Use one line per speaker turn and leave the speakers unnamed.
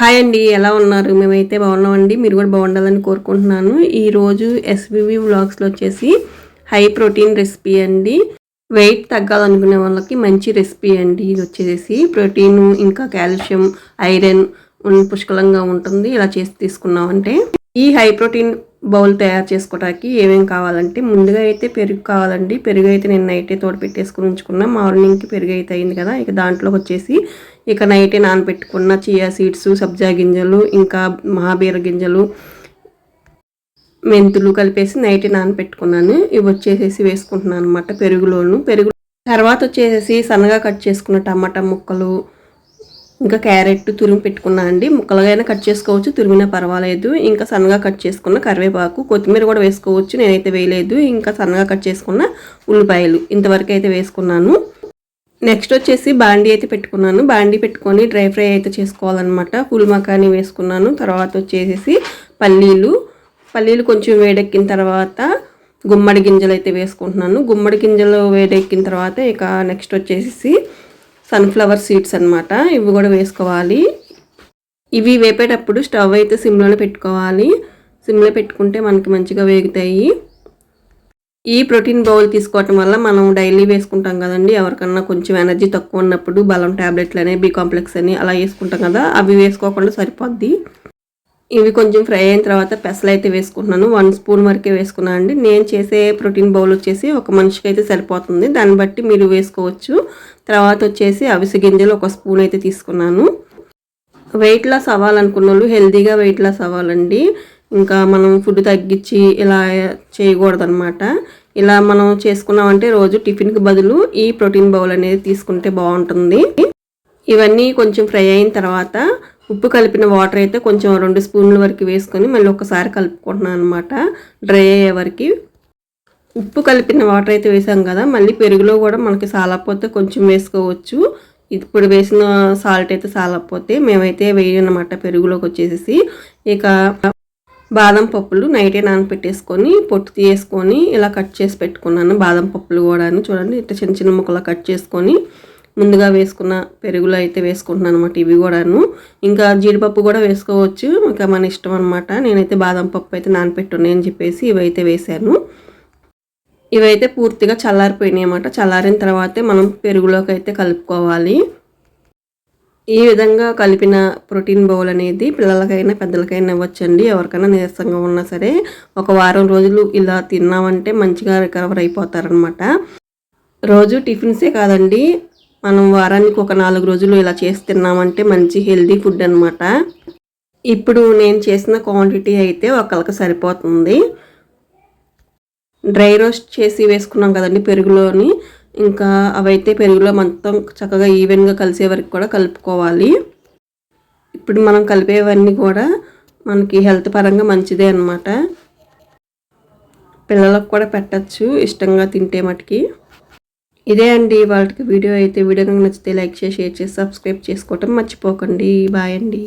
Hi అండి ఎలా ఉన్నారు? మేమైతే బాగున్నామండి. మీరు కూడా బాగుండాలని కోరుకుంటున్నాను. ఈరోజు ఎస్వివి వ్లాగ్స్లో వచ్చేసి హై ప్రోటీన్ రెసిపీ అండి. వెయిట్ తగ్గాలనుకునే వాళ్ళకి మంచి రెసిపీ అండి. ఇది వచ్చేసి ప్రోటీన్ ఇంకా కాల్షియం ఐరన్ పుష్కలంగా ఉంటుంది. ఇలా చేసి తీసుకున్నామంటే. ఈ హై ప్రోటీన్ బౌల్ తయారు చేసుకోవడానికి ఏమేమి కావాలంటే ముందుగా అయితే పెరుగు కావాలండి. పెరుగు అయితే నేను నైటే తోడు పెట్టేసుకుని ఉంచుకున్నా. మార్నింగ్కి పెరుగు అయితే అయింది కదా. ఇక దాంట్లోకి వచ్చేసి ఇక నైటే నానబెట్టుకున్న చియా సీడ్స్ సబ్జా గింజలు ఇంకా మహాబీర గింజలు మెంతులు కలిపేసి నైట్ నానబెట్టుకున్నాను. ఇవి వచ్చేసేసి వేసుకుంటున్నాను అనమాట పెరుగులోను. పెరుగు తర్వాత వచ్చేసేసి సన్నగా కట్ చేసుకున్న టమాటా ముక్కలు ఇంకా క్యారెట్ తురిమి పెట్టుకున్నా అండి. ముక్కలుగా కట్ చేసుకోవచ్చు తురిమినా పర్వాలేదు. ఇంకా సన్నగా కట్ చేసుకున్న కరివేపాకు కొత్తిమీర కూడా వేసుకోవచ్చు నేనైతే వేయలేదు. ఇంకా సన్నగా కట్ చేసుకున్న ఉల్లిపాయలు ఇంతవరకు అయితే వేసుకున్నాను. నెక్స్ట్ వచ్చేసి బాండీ అయితే పెట్టుకున్నాను. బాండీ పెట్టుకొని డ్రై ఫ్రై అయితే చేసుకోవాలన్నమాట. ఫుల్ మకాని వేసుకున్నాను. తర్వాత వచ్చేసి పల్లీలు. పల్లీలు కొంచెం వేడెక్కిన తర్వాత గుమ్మడి గింజలు అయితే వేసుకుంటున్నాను. గుమ్మడి గింజలు వేడెక్కిన తర్వాత ఇక నెక్స్ట్ వచ్చేసి సన్ఫ్లవర్ సీడ్స్ అనమాట ఇవి కూడా వేసుకోవాలి. ఇవి వేపేటప్పుడు స్టవ్ అయితే సిమ్లోనే పెట్టుకోవాలి. సిమ్లో పెట్టుకుంటే మనకి మంచిగా వేగుతాయి. ఈ ప్రోటీన్ బౌల్ తీసుకోవటం వల్ల మనం డైలీ వేసుకుంటాం కదండి. ఎవరికన్నా కొంచెం ఎనర్జీ తక్కువ ఉన్నప్పుడు బలం ట్యాబ్లెట్లు అని బి కాంప్లెక్స్ అని అలా వేసుకుంటాం కదా. అవి వేసుకోకుండా సరిపోద్ది. ఇవి కొంచెం ఫ్రై అయిన తర్వాత పెసలు అయితే వేసుకుంటున్నాను. వన్ స్పూన్ వరకే వేసుకున్నాను అండి. నేను చేసే ప్రోటీన్ బౌల్ వచ్చేసి ఒక మనిషికి అయితే సరిపోతుంది. దాన్ని బట్టి మీరు వేసుకోవచ్చు. తర్వాత వచ్చేసి అవిసె గింజలు ఒక స్పూన్ అయితే తీసుకున్నాను. వెయిట్ లాస్ అవ్వాలనుకున్న వాళ్ళు హెల్దీగా వెయిట్ లాస్ అవ్వాలండి. ఇంకా మనం ఫుడ్ తగ్గించి ఇలా చేయకూడదు అనమాట ఇలా మనం చేసుకున్నామంటే రోజు టిఫిన్కి బదులు ఈ ప్రోటీన్ బౌల్ అనేది తీసుకుంటే బాగుంటుంది. ఇవన్నీ కొంచెం ఫ్రై అయిన తర్వాత ఉప్పు కలిపిన వాటర్ అయితే కొంచెం రెండు స్పూన్ల వరకు వేసుకొని మళ్ళీ ఒకసారి కలుపుకుంటున్నాను అనమాట డ్రై అయ్యే వరకు. ఉప్పు కలిపిన వాటర్ అయితే వేసాం కదా మళ్ళీ పెరుగులో కూడా మనకి సాలపోతే కొంచెం వేసుకోవచ్చు. ఇప్పుడు వేసిన సాల్ట్ అయితే సాలపోతే మేమైతే వేయనమాట పెరుగులోకి వచ్చేసి ఇక బాదం పప్పులు నైటే నానపెట్టేసుకొని పొట్టు తీసుకొని ఇలా కట్ చేసి పెట్టుకున్నాను. బాదం పప్పులు కూడా చూడండి ఇట్లా చిన్న చిన్న ముక్కలు కట్ చేసుకొని ముందుగా వేసుకున్న పెరుగులో అయితే వేసుకుంటున్నాను అనమాట ఇవి కూడాను. ఇంకా జీడిపప్పు కూడా వేసుకోవచ్చు. ఇంకా మన ఇష్టం అనమాట నేనైతే బాదం పప్పు అయితే నానపెట్టున్నాయి అని చెప్పేసి ఇవైతే వేసాను ఇవైతే పూర్తిగా చల్లారిపోయినాయి అనమాట చల్లారిన తర్వాతే మనం పెరుగులోకి అయితే కలుపుకోవాలి. ఈ విధంగా కలిపిన ప్రోటీన్ బౌల్ అనేది పిల్లలకైనా పెద్దలకైనా ఇవ్వచ్చండి. ఎవరికైనా నీరసంగా ఉన్నా సరే ఒక వారం రోజులు ఇలా తిన్నామంటే మంచిగా రికవర్ అయిపోతారనమాట రోజు టిఫిన్సే కాదండి. మనం వారానికి ఒక నాలుగు రోజులు ఇలా చేసి తిన్నామంటే మంచి హెల్దీ ఫుడ్ అనమాట ఇప్పుడు నేను చేసిన క్వాంటిటీ అయితే ఒకరికి సరిపోతుంది. డ్రై రోస్ట్ చేసి వేసుకున్నాం కదండి పెరుగులోని. ఇంకా అవైతే పెరుగులో మొత్తం చక్కగా ఈవెన్గా కలిసే వరకు కూడా కలుపుకోవాలి. ఇప్పుడు మనం కలిపేవన్నీ కూడా మనకి హెల్త్ పరంగా మంచిదే అనమాట పిల్లలకు కూడా పెట్టచ్చు ఇష్టంగా తింటే మటుకి. ఇదే అండి వాళ్ళకి వీడియో అయితే. వీడియో నచ్చితే లైక్ చేసి షేర్ చేసి సబ్స్క్రైబ్ చేసుకోవటం మర్చిపోకండి. బాయ్ అండి.